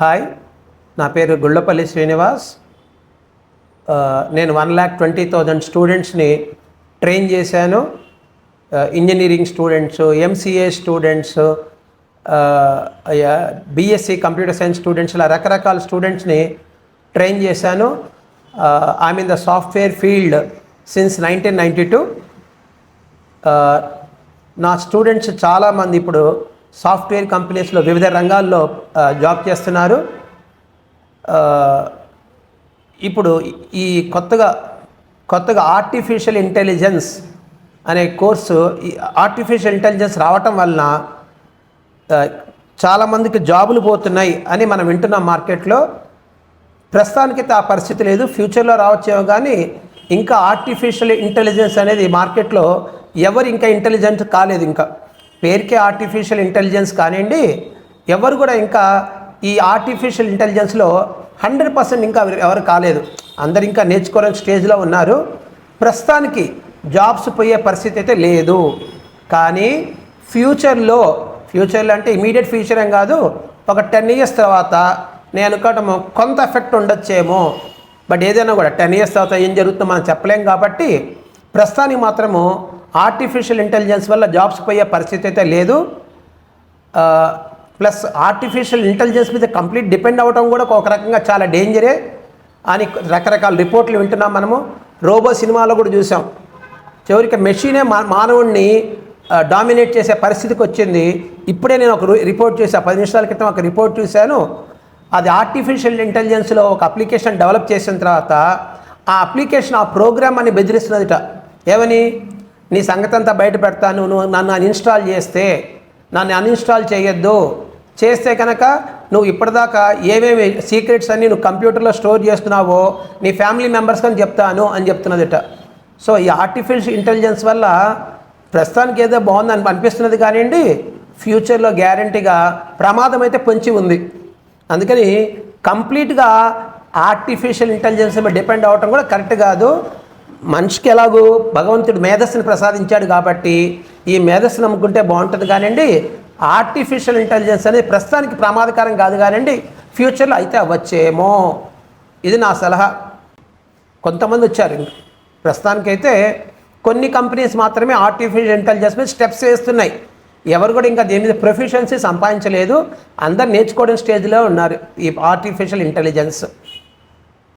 Hi నా పేరు గుళ్ళపల్లి శ్రీనివాస్. నేను వన్ ల్యాక్ ట్వంటీ థౌజండ్ స్టూడెంట్స్ని ట్రైన్ చేశాను. Engineering students MCA students BSc computer science students ఇలా రకరకాల స్టూడెంట్స్ని ట్రైన్ చేశాను. I mean the software field since nineteen ninety two నా స్టూడెంట్స్ చాలామంది ఇప్పుడు సాఫ్ట్వేర్ కంపెనీస్లో వివిధ రంగాల్లో జాబ్ చేస్తున్నారు. ఇప్పుడు ఈ కొత్తగా కొత్తగా ఆర్టిఫిషియల్ ఇంటెలిజెన్స్ అనే కోర్సు ఈ ఆర్టిఫిషియల్ ఇంటెలిజెన్స్ రావటం వలన చాలామందికి జాబులు పోతున్నాయి అని మనం వింటున్నాం మార్కెట్లో. ప్రస్తుతానికైతే ఆ పరిస్థితి లేదు ఫ్యూచర్లో రావచ్చేమో కానీ ఇంకా ఆర్టిఫిషియల్ ఇంటెలిజెన్స్ అనేది మార్కెట్లో ఎవరు ఇంకా ఇంటెలిజెంట్ కాలేదు ఇంకా. పేరుకే ఆర్టిఫిషియల్ ఇంటెలిజెన్స్ కానివ్వండి ఎవరు కూడా ఇంకా ఈ ఆర్టిఫిషియల్ ఇంటెలిజెన్స్లో హండ్రెడ్ పర్సెంట్ ఇంకా ఎవరు కాలేదు. అందరు ఇంకా నేర్చుకోవడానికి స్టేజ్లో ఉన్నారు. ప్రస్తుతానికి జాబ్స్ పోయే పరిస్థితి అయితే లేదు. కానీ ఫ్యూచర్లో ఫ్యూచర్లో అంటే ఇమీడియట్ ఫ్యూచర్ ఏం కాదు. ఒక టెన్ ఇయర్స్ తర్వాత నేను అనుకోవటం కొంత ఎఫెక్ట్ ఉండొచ్చేమో. బట్ ఏదైనా కూడా టెన్ ఇయర్స్ తర్వాత ఏం జరుగుతుందో మనం చెప్పలేం కాబట్టి ప్రస్తుతానికి మాత్రము ఆర్టిఫిషియల్ ఇంటెలిజెన్స్ వల్ల జాబ్స్ పోయే పరిస్థితి అయితే లేదు. ప్లస్ ఆర్టిఫిషియల్ ఇంటెలిజెన్స్ మీద కంప్లీట్ డిపెండ్ అవ్వడం కూడా ఒక రకంగా చాలా డేంజరే అని రకరకాల రిపోర్ట్లు వింటున్నాం మనము. రోబో సినిమాలో కూడా చూసాం. చివరికి మెషినే మా మానవుడిని డామినేట్ చేసే పరిస్థితికి వచ్చింది. ఇప్పుడే నేను ఒక రిపోర్ట్ చూసాను పది నిమిషాల క్రితం ఒక రిపోర్ట్ చూశాను. అది ఆర్టిఫిషియల్ ఇంటెలిజెన్స్లో ఒక అప్లికేషన్ డెవలప్ చేసిన తర్వాత ఆ అప్లికేషన్ ఆ ప్రోగ్రామ్ అని బెదిరిస్తున్నదిట. ఏమని? నీ సంగతి అంతా బయట పెడతాను నువ్వు నన్ను అన్ఇన్స్టాల్ చేస్తే నన్ను అన్ఇన్స్టాల్ చేయొద్దు. చేస్తే కనుక నువ్వు ఇప్పటిదాకా ఏమేమి సీక్రెట్స్ అన్నీ నువ్వు కంప్యూటర్లో స్టోర్ చేస్తున్నావో నీ ఫ్యామిలీ మెంబర్స్ అని చెప్తాను అని చెప్తున్నదిట. సో ఈ ఆర్టిఫిషియల్ ఇంటెలిజెన్స్ వల్ల ప్రస్తుతానికి ఏదో బాగుందని అనిపిస్తున్నది కానివ్వండి ఫ్యూచర్లో గ్యారంటీగా ప్రమాదం అయితే పొంచి ఉంది. అందుకని కంప్లీట్గా ఆర్టిఫిషియల్ ఇంటెలిజెన్స్ మీద డిపెండ్ అవ్వటం కూడా కరెక్ట్ కాదు. మనిషికి ఎలాగూ భగవంతుడు మేధస్సుని ప్రసాదించాడు కాబట్టి ఈ మేధస్సును నమ్ముకుంటే బాగుంటుంది కానివ్వండి ఆర్టిఫిషియల్ ఇంటెలిజెన్స్ అనేది ప్రస్తుతానికి ప్రమాదకరం కాదు కానివ్వండి ఫ్యూచర్లో అయితే అవ్వచ్చేమో. ఇది నా సలహా. కొంతమంది వచ్చారు ప్రస్తుతానికైతే కొన్ని కంపెనీస్ మాత్రమే ఆర్టిఫిషియల్ ఇంటెలిజెన్స్ మీద స్టెప్స్ వేస్తున్నాయి. ఎవరు కూడా ఇంకా దేని మీద ప్రొఫిషియన్సీ సంపాదించలేదు. అందరు నేర్చుకోవడం స్టేజ్లో ఉన్నారు ఈ ఆర్టిఫిషియల్ ఇంటెలిజెన్స్